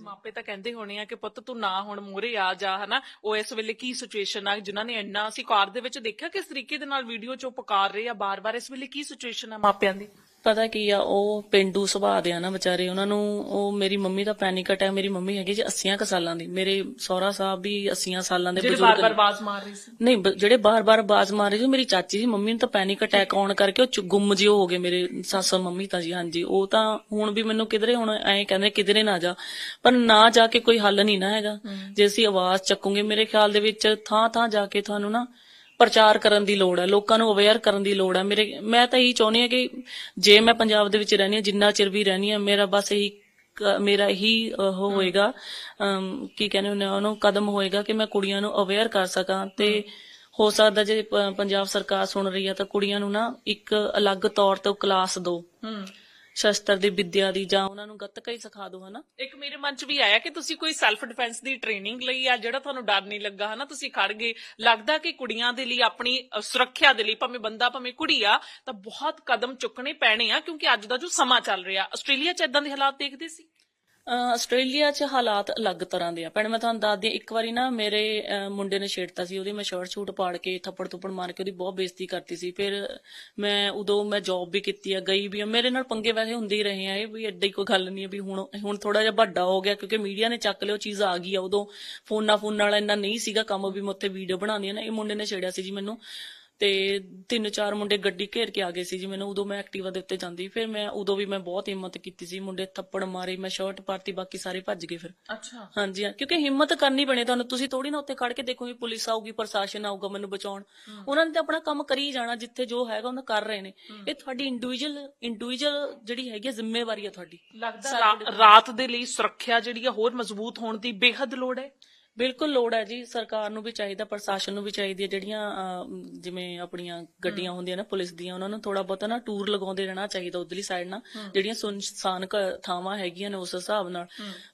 ਮਾਪੇ ਤਾਂ ਕਹਿੰਦੇ ਹੋਣੇ ਆ ਕਿ ਪੁੱਤ ਤੂੰ ਨਾ ਹੁਣ ਮੂਹਰੇ ਆ ਜਾ, ਹਨਾ? ਉਹ ਇਸ ਵੇਲੇ ਕੀ ਸਿਚੁਏਸ਼ਨ ਆ? ਜਿਨ੍ਹਾਂ ਨੇ ਇੰਨਾ ਅਸੀਂ ਕਾਰ ਦੇ ਵਿੱਚ ਦੇਖਿਆ, ਕਿਸ ਤਰੀਕੇ ਦੇ ਨਾਲ ਵੀਡੀਓ ਚੋਂ ਪੁਕਾਰ ਰਹੇ ਆ ਬਾਰ-ਬਾਰ? ਇਸ ਵੇਲੇ ਕੀ ਸਿਚੁਏਸ਼ਨ ਆ ਮਾਪਿਆਂ ਦੀ? ਪਤਾ ਕੀ ਆ ਉਹ ਪਿੰਡੂ ਸੁਭਾਅ ਦੇ ਆ ਨਾ ਵਿਚਾਰੇ ਉਹਨਾਂ ਨੂੰ ਉਹ ਮੇਰੀ ਮੰਮੀ ਦਾ ਪੈਨਿਕ ਅਟੈਕ ਮੇਰੀ ਮੰਮੀ ਹੈਗੀ ਜੀ 80 ਕੁ ਸਾਲਾਂ ਦੀ। ਮੇਰੇ ਸਹੁਰਾ ਸਾਹਿਬ ਵੀ 80 ਸਾਲਾਂ ਦੇ ਜਿਹੜੇ ਬਜ਼ੁਰਗ ਬਾਰ-ਬਾਰ ਨੇ। ਬਾਜ਼ ਮਾਰ ਰਹੀ ਸੀ। ਨਹੀਂ ਬ- ਜਿਹੜੇ ਬਾਰ-ਬਾਰ ਬਾਜ਼ ਮਾਰੇ ਸੀ ਮੇਰੀ ਚਾਚੀ ਸੀ ਮੰਮੀ ਨੂੰ ਤਾਂ ਪੈਨਿਕ ਅਟੈਕ ਆਉਣ ਕਰਕੇ ਉਹ ਚ- ਗੁੰਮ ਜਿਹਾ ਹੋ ਗਏ ਮੇਰੇ ਸੱਸ ਮੰਮੀ ਤਾਂ ਜੀ ਹਾਂਜੀ। ਉਹ ਤਾਂ ਹੁਣ ਵੀ ਮੈਨੂੰ ਕਿਧਰੇ ਹੁਣ ਐਂ ਕਹਿੰਦੇ ਕਿਧਰੇ ਨਾ ਜਾ। ਪਰ ਨਾ ਜਾ ਕੇ ਕੋਈ ਹੱਲ ਨਹੀਂ ਨਾ ਹੈਗਾ। ਜੇ ਅਸੀਂ ਆਵਾਜ਼ ਚੱਕੂਗੇ ਮੇਰੇ ਖਿਆਲ ਦੇ ਵਿੱਚ ਥਾਂ ਥਾਂ ਜਾ ਕੇ ਤੁਹਾਨੂੰ ਨਾ ਪ੍ਰਚਾਰ ਕਰਨ ਦੀ ਲੋੜ ਹੈ ਲੋਕਾਂ ਨੂੰ ਅਵੇਅਰ ਕਰਨ ਦੀ ਲੋੜ ਹੈ ਮੇਰੇ, ਮੈਂ ਤਾਂ ਇਹੀ ਚਾਹੁੰਦੀ ਹਾਂ ਕਿ ਜੇ ਮੈਂ ਪੰਜਾਬ ਦੇ ਵਿੱਚ ਰਹਿੰਦੀ ਹਾਂ, ਜਿੰਨਾ ਚਿਰ ਵੀ ਰਹਿੰਦੀ ਹਾਂ, ਮੇਰਾ ਬਸ ਇਹੀ ਮੇਰਾ ਇਹੀ ਉਹ ਹੋਏਗਾ। ਕੀ ਕਹਿੰਦੇ ਹੁੰਦੇ ਉਹਨੂੰ, ਕਦਮ ਹੋਏਗਾ ਕਿ ਮੈਂ ਕੁੜੀਆਂ ਨੂੰ ਅਵੇਅਰ ਕਰ ਸਕਾਂ ਤੇ ਹੋ ਸਕਦਾ ਜੇ ਪੰਜਾਬ ਸਰਕਾਰ ਸੁਣ ਰਹੀ ਹੈ ਤਾਂ ਕੁੜੀਆਂ ਨੂੰ ਨਾ ਇੱਕ ਅਲੱਗ ਤੌਰ ਤੇ ਕਲਾਸ ਦਿਓ ਹੂੰ। ਸ਼ਸਤਰ ਦੀ ਵਿੱਦਿਆ ਦੀ ਜਾਂ ਉਹਨਾਂ ਨੂੰ ਗੱਤਕਾ ਹੀ ਸਿਖਾ ਦਿਓ ਹਨਾ? ਇੱਕ ਮੇਰੇ ਮਨ 'ਚ ਵੀ ਆਇਆ ਕਿ ਤੁਸੀਂ ਕੋਈ ਸੈਲਫ ਡਿਫੈਂਸ ਦੀ ਟ੍ਰੇਨਿੰਗ ਲਈ ਆ, ਜਿਹੜਾ ਤੁਹਾਨੂੰ ਡਰ ਨਹੀਂ ਲੱਗਾ, ਹਨਾ? ਤੁਸੀਂ ਖੜ ਗਏ। ਲੱਗਦਾ ਕਿ ਕੁੜੀਆਂ ਦੇ ਲਈ, ਆਪਣੀ ਸੁਰੱਖਿਆ ਦੇ ਲਈ, ਭਾਵੇਂ ਬੰਦਾ, ਭਾਵੇਂ ਕੁੜੀ ਆ, ਤਾਂ ਬਹੁਤ ਕਦਮ ਚੁੱਕਣੇ ਪੈਣੇ ਆ, ਕਿਉਂਕਿ ਅੱਜ ਦਾ ਜੋ ਸਮਾਂ ਚੱਲ ਰਿਹਾ। ਆਸਟ੍ਰੇਲੀਆ 'ਚ ਇਦਾਂ ਦੇ ਹਾਲਾਤ ਦੇਖਦੇ ਸੀ? ਆਸਟ੍ਰੇਲੀਆ 'ਚ ਹਾਲਾਤ ਅਲੱਗ ਤਰ੍ਹਾਂ ਦੇ ਆ। ਭੈਣ ਮੈਂ ਤੁਹਾਨੂੰ ਦੱਸਦੀ ਹਾਂ, ਇੱਕ ਵਾਰੀ ਨਾ ਮੇਰੇ ਮੁੰਡੇ ਨੇ ਛੇੜਤਾ ਸੀ ਉਹਦੀ ਮੈਂ ਸ਼ਰਟ ਛੂਟ ਪਾੜ ਕੇ ਥੱਪੜ ਥੁੱਪੜ ਮਾਰ ਕੇ ਉਹਦੀ ਬਹੁਤ ਬੇਇੱਜ਼ਤੀ ਕਰਤੀ ਸੀ। ਫਿਰ ਮੈਂ ਉਦੋਂ ਮੈਂ ਜੌਬ ਵੀ ਕੀਤੀ ਆ ਗਈ ਵੀ ਆ। ਮੇਰੇ ਨਾਲ ਪੰਗੇ ਵੈਸੇ ਹੁੰਦੇ ਹੀ ਰਹੇ ਆ ਇਹ ਵੀ ਐਡੀ ਕੋਈ ਗੱਲ ਨਹੀਂ ਆ ਵੀ ਹੁਣ ਹੁਣ ਥੋੜਾ ਜਿਹਾ ਵੱਡਾ ਹੋ ਗਿਆ ਕਿਉਂਕਿ ਮੀਡੀਆ ਨੇ ਚੱਕ ਲਿਓ ਚੀਜ਼ ਆ ਗਈ ਆ। ਉਦੋਂ ਫੋਨਾ ਫੋਨ ਨਾਲ ਇੰਨਾ ਨਹੀਂ ਸੀਗਾ ਕੰਮ ਵੀ ਮੈਂ ਉੱਥੇ ਵੀਡੀਓ ਬਣਾਉਂਦੀ ਆ ਨਾ ਇਹ ਮੁੰਡੇ ਨੇ ਛੇੜਿਆ ਸੀ ਜੀ ਮੈਨੂੰ। ਤੇ ਤਿੰਨ ਚਾਰ ਮੁੰਡੇ ਗੱਡੀ ਘੇਰ ਕੇ ਆ ਗਏ ਸੀ ਜੀ ਮੈਨੂੰ ਉਦੋਂ ਮੈਂ ਐਕਟਿਵਾ ਦੇ ਉੱਤੇ ਜਾਂਦੀ ਫਿਰ ਮੈਂ ਉਦੋਂ ਵੀ ਮੈਂ ਬਹੁਤ ਹਿੰਮਤ ਕੀਤੀ ਸੀ ਮੁੰਡੇ ਥੱਪੜ ਮਾਰੇ ਮੈਂ ਸ਼ਰਟ ਪਾਰਤੀ ਬਾਕੀ ਸਾਰੇ ਭੱਜ ਗਏ ਫਿਰ। ਅੱਛਾ। ਹਾਂਜੀ ਹਾਂ, ਕਿਉਂਕਿ ਹਿੰਮਤ ਕਰਨੀ ਬਣੇ ਤੁਹਾਨੂੰ ਤੁਸੀਂ ਥੋੜੀ ਨਾ ਉੱਤੇ ਖੜ ਕੇ ਦੇਖੋਗੇ ਪੁਲਿਸ ਆਊਗੀ ਪ੍ਰਸ਼ਾਸਨ ਆਊਗਾ ਮੈਨੂੰ ਬਚਾਉਣ। ਉਹਨਾਂ ਨੇ ਤਾਂ ਆਪਣਾ ਕੰਮ ਕਰੀ ਜਾਣਾ ਜਿੱਥੇ ਜੋ ਹੈਗਾ ਉਹਨਾਂ ਕਰ ਰਹੇ ਨੇ। ਇਹ ਤੁਹਾਡੀ ਇੰਡੀਵਿਜੂਅਲ ਇੰਡੀਵਿਜੂਅਲ ਜਿਹੜੀ ਹੈਗੀ ਜ਼ਿੰਮੇਵਾਰੀ ਹੈ ਤੁਹਾਡੀ। ਲੱਗਦਾ। ਰਾਤ ਦੇ ਲਈ ਸੁਰੱਖਿਆ ਜਿਹੜੀ ਆ ਹੋਰ ਮਜ਼ਬੂਤ ਹੋਣ ਦੀ ਬੇਹੱਦ ਲੋੜ ਹੈ। ਬਿਲਕੁਲ ਲੋੜ ਹੈ ਜੀ ਸਰਕਾਰ ਨੂੰ ਵੀ ਚਾਹੀਦਾ ਪ੍ਰਸ਼ਾਸਨ ਨੂੰ ਵੀ ਚਾਹੀਦੀ ਹੈ ਜਿਹੜੀਆਂ ਜਿਵੇਂ ਆਪਣੀਆਂ ਗੱਡੀਆਂ ਹੁੰਦੀਆਂ ਨੇ ਪੁਲਿਸ ਦੀਆਂ ਉਹਨਾਂ ਨੂੰ ਥੋੜਾ ਬਹੁਤਾ ਨਾ ਟੂਰ ਲਗਾਉਂਦੇ ਰਹਿਣਾ ਚਾਹੀਦਾ ਉਧਰਲੀ ਸਾਈਡ ਨਾਲ। ਜਿਹੜੀਆਂ ਸੁਨਸਾਨ ਥਾਵਾਂ ਹੈਗੀਆਂ ਨੇ ਉਸ ਹਿਸਾਬ ਨਾਲ।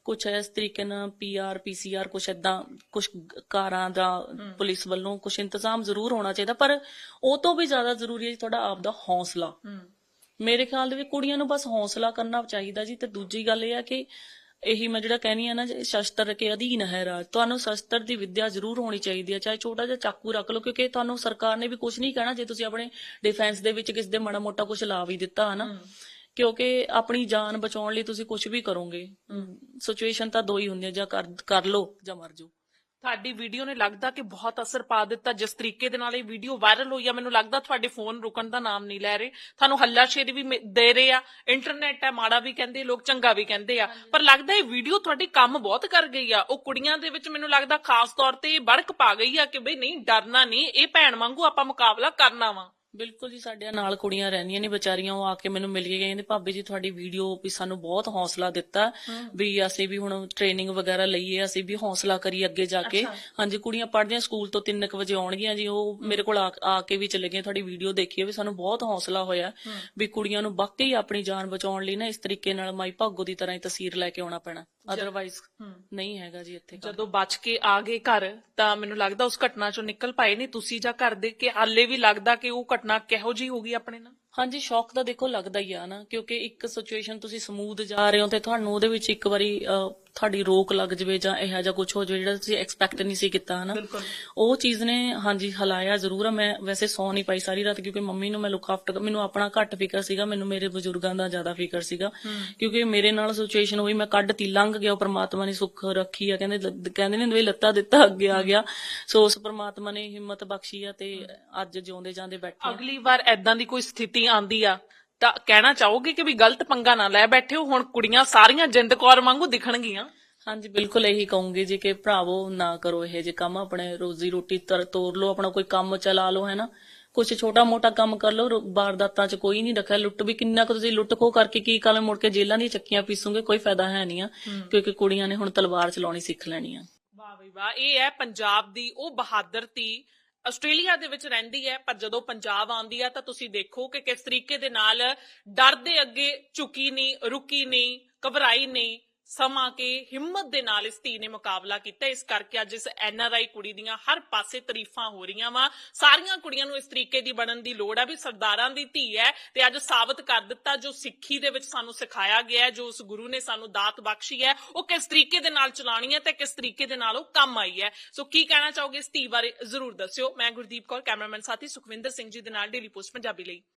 ਕੁਝ ਇਸ ਤਰੀਕੇ ਨਾਲ ਪੀਆਰ ਪੀਸੀਆਰ ਕੁਝ ਏਦਾਂ ਕੁਝ ਕਾਰਾਂ ਦਾ ਪੁਲਿਸ ਵੱਲੋਂ ਕੁਝ ਇੰਤਜ਼ਾਮ ਜ਼ਰੂਰ ਹੋਣਾ ਚਾਹੀਦਾ ਪਰ ਉਹ ਤੋਂ ਵੀ ਜ਼ਿਆਦਾ ਜ਼ਰੂਰੀ ਹੈ ਜੀ ਤੁਹਾਡਾ ਆਪ ਦਾ ਹੌਸਲਾ। ਮੇਰੇ ਖਿਆਲ ਦੇ ਵਿੱਚ ਕੁੜੀਆਂ ਨੂੰ ਬਸ ਹੌਸਲਾ ਕਰਨਾ ਚਾਹੀਦਾ ਜੀ ਤੇ ਦੂਜੀ ਗੱਲ ਇਹ ਆ ਕਿ ਇਹੀ ਮੈਂ ਜਿਹੜਾ ਕਹਿਨੀ ਆ ਨਾ ਜੀ, ਸ਼ਸਤਰ ਕੇ ਅਧੀਨ ਹੈ ਰਾਜ। ਤੁਹਾਨੂੰ ਸ਼ਸਤਰ ਦੀ ਵਿੱਦਿਆ ਜ਼ਰੂਰ ਹੋਣੀ ਚਾਹੀਦੀ ਹੈ ਚਾਹੇ ਛੋਟਾ ਜਿਹਾ ਚਾਕੂ ਰੱਖ ਲਓ ਕਿਉਂਕਿ ਤੁਹਾਨੂੰ ਸਰਕਾਰ ਨੇ ਵੀ ਕੁਝ ਨਹੀਂ ਕਹਿਣਾ ਜੇ ਤੁਸੀਂ ਆਪਣੇ ਡਿਫੈਂਸ ਦੇ ਵਿੱਚ ਕਿਸ ਦੇ ਮਾੜਾ ਮੋਟਾ ਕੁਝ ਲਾ ਵੀ ਦਿੱਤਾ ਹਨਾ? ਕਿਉਂਕਿ ਆਪਣੀ ਜਾਨ ਬਚਾਉਣ ਲਈ ਤੁਸੀਂ ਕੁਝ ਵੀ ਕਰੋਗੇ। ਸਿਚੁਏਸ਼ਨ ਤਾਂ ਦੋ ਹੀ ਹੁੰਦੀਆਂ ਜਾਂ ਕਰ ਲਓ ਜਾਂ ਮਰ ਜਾਓ। ਤੁਹਾਡੀ ਵੀਡੀਓ ਨੇ ਲੱਗਦਾ ਕਿ ਬਹੁਤ ਅਸਰ ਪਾ ਦਿੱਤਾ ਜਿਸ ਤਰੀਕੇ ਦੇ ਨਾਲ ਇਹ ਵੀਡੀਓ ਵਾਇਰਲ ਹੋਈ ਆ ਮੈਨੂੰ ਲੱਗਦਾ ਤੁਹਾਡੇ ਫੋਨ ਰੁਕਣ ਦਾ ਨਾਮ ਨਹੀਂ ਲੈ ਰਹੇ। ਤੁਹਾਨੂੰ ਹੱਲਾਸ਼ੇਰੀ ਵੀ ਮਿ- ਦੇ ਰਹੇ ਆ ਇੰਟਰਨੈਟ ਹੈ ਮਾੜਾ ਵੀ ਕਹਿੰਦੇ ਲੋਕ ਚੰਗਾ ਵੀ ਕਹਿੰਦੇ ਆ। ਪਰ ਲੱਗਦਾ ਇਹ ਵੀਡੀਓ ਤੁਹਾਡੀ ਕੰਮ ਬਹੁਤ ਕਰ ਗਈ ਆ। ਉਹ ਕੁੜੀਆਂ ਦੇ ਵਿੱਚ ਮੈਨੂੰ ਲੱਗਦਾ ਖਾਸ ਤੌਰ ਤੇ ਬੜਕ ਪਾ ਗਈ ਆ ਕਿ ਬਈ ਨਹੀਂ ਡਰਨਾ ਨਹੀਂ ਇਹ ਭੈਣ ਵਾਂਗੂ ਆਪਾਂ ਮੁਕਾਬਲਾ ਕਰਨਾ ਵਾ। ਬਿਲਕੁਲ ਜੀ ਸਾਡੇ ਨਾਲ ਕੁੜੀਆਂ ਰਹਿੰਦੀਆਂ ਨੇ ਵਿਚਾਰੀਆਂ ਉਹ ਆ ਕੇ ਮੈਨੂੰ ਮਿਲ ਕੇ ਕਹਿੰਦੇ ਭਾਬੀ ਜੀ ਤੁਹਾਡੀ ਵੀਡੀਓ ਵੀ ਸਾਨੂੰ ਬਹੁਤ ਹੌਸਲਾ ਦਿੱਤਾ ਵੀ ਅਸੀਂ ਵੀ ਹੁਣ ਟ੍ਰੇਨਿੰਗ ਵਗੈਰਾ ਲਈਏ ਅਸੀਂ ਵੀ ਹੌਸਲਾ ਕਰੀਏ ਅੱਗੇ ਜਾ ਕੇ। ਹਾਂਜੀ ਕੁੜੀਆਂ ਪੜ੍ਹਦੀਆਂ ਸਕੂਲ ਤੋਂ 3:00 ਵਜੇ ਆਉਣਗੀਆਂ ਜੀ ਉਹ ਮੇਰੇ ਕੋਲ ਆ ਕੇ ਵੀ ਚਲੇ ਗਏ ਤੁਹਾਡੀ ਵੀਡੀਓ ਦੇਖੀ ਵੀ ਸਾਨੂੰ ਬਹੁਤ ਹੌਸਲਾ ਹੋਇਆ ਵੀ ਕੁੜੀਆਂ ਨੂੰ ਵਾਕਈ ਆਪਣੀ ਜਾਨ ਬਚਾਉਣ ਲਈ ਨਾ ਇਸ ਤਰੀਕੇ ਨਾਲ ਮਾਈ ਭਾਗੋ ਦੀ ਤਰ੍ਹਾਂ ਹੀ ਤਸਵੀਰ ਲੈ ਕੇ ਆਉਣਾ ਪੈਣਾ। ਅਦਰਵਾਈਜ਼ ਨਹੀਂ ਹੈਗਾ ਜੀ ਇੱਥੇ। ਜਦੋਂ ਬਚ ਕੇ ਆ ਗਏ ਘਰ ਤਾਂ ਮੈਨੂੰ ਲੱਗਦਾ ਉਸ ਘਟਨਾ ਚੋਂ ਨਿਕਲ ਪਾਏ ਨਹੀਂ ਤੁਸੀਂ ਜਾਂ ਘਰ ਦੇ ਕਿ ਹਾਲੇ ਵੀ ਲੱਗਦਾ ਕਿ ਉਹ ਘਟਨਾ ਕਿਹੋ ਜੀ ਹੋਗੀ ਆਪਣੇ ਨਾਲ? ਹਾਂਜੀ ਸ਼ੌਕ ਤਾਂ ਦੇਖੋ ਲੱਗਦਾ ਹੀ ਆ ਨਾ ਕਿਉਂਕਿ ਇੱਕ ਸਿਚੁਏਸ਼ਨ ਤੁਸੀਂ ਸਮੂਥ ਜਾ ਰਹੇ ਹੋ ਤੇ ਤੁਹਾਨੂੰ ਉਹਦੇ ਵਿੱਚ ਇੱਕ ਵਾਰੀ ਤੁਹਾਡੀ ਰੋਕ ਲੱਗ ਜਵੇ ਜਾਂ ਇਹੋ ਜਿਹਾ ਕੁਝ ਹੋ ਜਾਵੇ ਜਿਹੜਾ ਤੁਸੀਂ ਐਕਸਪੈਕਟ ਨਹੀਂ ਸੀ ਕੀਤਾ ਹਨਾ। ਉਹ ਚੀਜ਼ ਨੇ ਹਾਂਜੀ ਹਲਾਇਆ ਜ਼ਰੂਰ ਆ। ਮੈਂ ਵੈਸੇ ਸੌ ਨਹੀਂ ਪਾਈ ਸਾਰੀ ਰਾਤ ਕਿਉਂਕਿ ਮੰਮੀ ਨੂੰ ਮੈਂ ਲੁੱਕ ਆਫਟਰ ਮੈਨੂੰ ਆਪਣਾ ਘੱਟ ਫਿਕਰ ਸੀਗਾ ਮੈਨੂੰ ਮੇਰੇ ਬਜ਼ੁਰਗਾਂ ਦਾ ਜ਼ਿਆਦਾ ਫਿਕਰ ਸੀਗਾ। ਕਿਉਂਕਿ ਮੇਰੇ ਨਾਲ ਸਿਚੁਏਸ਼ਨ ਹੋਈ ਮੈਂ ਕੱਢ ਤੀ ਲੰਘ ਗਿਆ ਪ੍ਰਮਾਤਮਾ ਨੇ ਸੁੱਖ ਰੱਖੀ ਆ ਕਹਿੰਦੇ ਕਹਿੰਦੇ ਨੇ ਵੀ ਲੱਤਾਂ ਦਿੱਤਾ ਅੱਗੇ ਆ ਗਿਆ। ਸੋ ਉਸ ਪ੍ਰਮਾਤਮਾ ਨੇ ਹਿੰਮਤ ਬਖਸ਼ੀ ਆ ਤੇ ਅੱਜ ਜਿਉਂਦੇ ਜਾਂਦੇ ਬੈਠੇ ਅਗਲੀ ਵਾਰ ਐਦਾਂ ਦੀ ਕੋਈ ਸਥਿਤੀ ਆਂਦੀ ਆ ਤਾਂ ਕਹਿਣਾ ਚਾਹੋਗੇ ਕਿ ਵੀ ਗਲਤ ਪੰਗਾ ਨਾ ਲੈ ਬੈਠੇ ਹੋ ਹੁਣ ਕੁੜੀਆਂ ਸਾਰੀਆਂ ਜਿੰਦ ਕੌਰ ਵਾਂਗੂ ਦਿਖਣਗੀਆਂ? ਹਾਂਜੀ ਬਿਲਕੁਲ ਇਹੀ ਕਹੂੰਗੀ ਜੀ ਕਿ ਭਰਾਵੋ ਨਾ ਕਰੋ ਇਹ ਜੇ ਕੰਮ ਆਪਣੇ ਰੋਜ਼ੀ ਰੋਟੀ ਤਰ ਤੋਰ ਲਓ ਆਪਣਾ ਕੋਈ ਕੰਮ ਚਲਾ ਲਓ ਹੈਨਾ ਕੁਝ ਛੋਟਾ ਮੋਟਾ ਕੰਮ ਕਰ ਲਓ ਵਾਰਦਾਤਾਂ 'ਚ ਕੋਈ ਨਹੀਂ ਰੱਖਿਆ ਲੁੱਟ ਵੀ ਕਿੰਨਾ ਕੁ ਤੁਸੀਂ ਲੁੱਟ ਖੋ ਕਰਕੇ ਕੀ ਕੱਲ ਮੁੜ ਕੇ ਜੇਲ੍ਹਾਂ ਦੀਆਂ ਚੱਕੀਆਂ ਪੀਸੋਗੇ ਕੋਈ ਫਾਇਦਾ ਹੈ ਨਹੀਂ ਆ ਕਿਉਂਕਿ ਕੁੜੀਆਂ ਨੇ ਹੁਣ ਤਲਵਾਰ ਚਲਾਉਣੀ ਸਿੱਖ ਲੈਣੀ ਆ। ਵਾਹ ਵਾਹ ਇਹ ਹੈ ਪੰਜਾਬ ਦੀ ਉਹ ਬਹਾਦਰ ਆਸਟ੍ਰੇਲੀਆ ਦੇ ਵਿੱਚ ਰਹਿੰਦੀ ਹੈ, ਪਰ ਜਦੋਂ ਪੰਜਾਬ ਆਉਂਦੀ ਹੈ ਤਾਂ ਤੁਸੀਂ ਦੇਖੋ ਕਿ ਕਿਸ ਤਰੀਕੇ ਦੇ ਨਾਲ ਡਰ ਦੇ ਅੱਗੇ ਝੁਕੀ ਨਹੀਂ, ਰੁਕੀ ਨਹੀਂ, ਘਬਰਾਈ ਨਹੀਂ ਸਮਾਂ ਕੇ ਹਿੰਮਤ ਦੇ ਨਾਲ ਇਸ ਧੀ ਨੇ ਮੁਕਾਬਲਾ ਕੀਤਾ। ਇਸ ਕਰਕੇ ਅੱਜ ਇਸ ਐਨਆਰਆਈ ਕੁੜੀ ਦੀਆਂ ਹਰ ਪਾਸੇ ਤਾਰੀਫਾਂ ਹੋ ਰਹੀਆਂ ਵਾ। ਸਾਰੀਆਂ ਕੁੜੀਆਂ ਨੂੰ ਇਸ ਤਰੀਕੇ ਦੀ ਬਣਨ ਦੀ ਲੋੜ ਹੈ ਵੀ ਸਰਦਾਰਾਂ ਦੀ ਧੀ ਹੈ ਤੇ ਅੱਜ ਸਾਬਤ ਕਰ ਦਿੱਤਾ ਜੋ ਸਿੱਖੀ ਦੇ ਵਿੱਚ ਸਾਨੂੰ ਸਿਖਾਇਆ ਗਿਆ ਜੋ ਉਸ ਗੁਰੂ ਨੇ ਸਾਨੂੰ ਦਾਤ ਬਖਸ਼ੀ ਹੈ, ਉਹ ਕਿਸ ਤਰੀਕੇ ਦੇ ਨਾਲ ਚਲਾਣੀ ਹੈ ਤੇ ਕਿਸ ਤਰੀਕੇ ਦੇ ਨਾਲ ਉਹ ਕੰਮ ਆਈ ਹੈ। ਸੋ ਕੀ ਕਹਿਣਾ ਚਾਹੋਗੇ ਇਸ ਧੀ ਬਾਰੇ ਜ਼ਰੂਰ ਦੱਸਿਓ। ਮੈਂ ਗੁਰਦੀਪ ਕੌਰ, ਕੈਮਰਾਮੈਨ ਸਾਥੀ ਸੁਖਵਿੰਦਰ ਸਿੰਘ ਜੀ ਦੇ ਨਾਲ ਡੇਲੀ ਪੋਸਟ ਪੰਜਾਬੀ ਲਈ।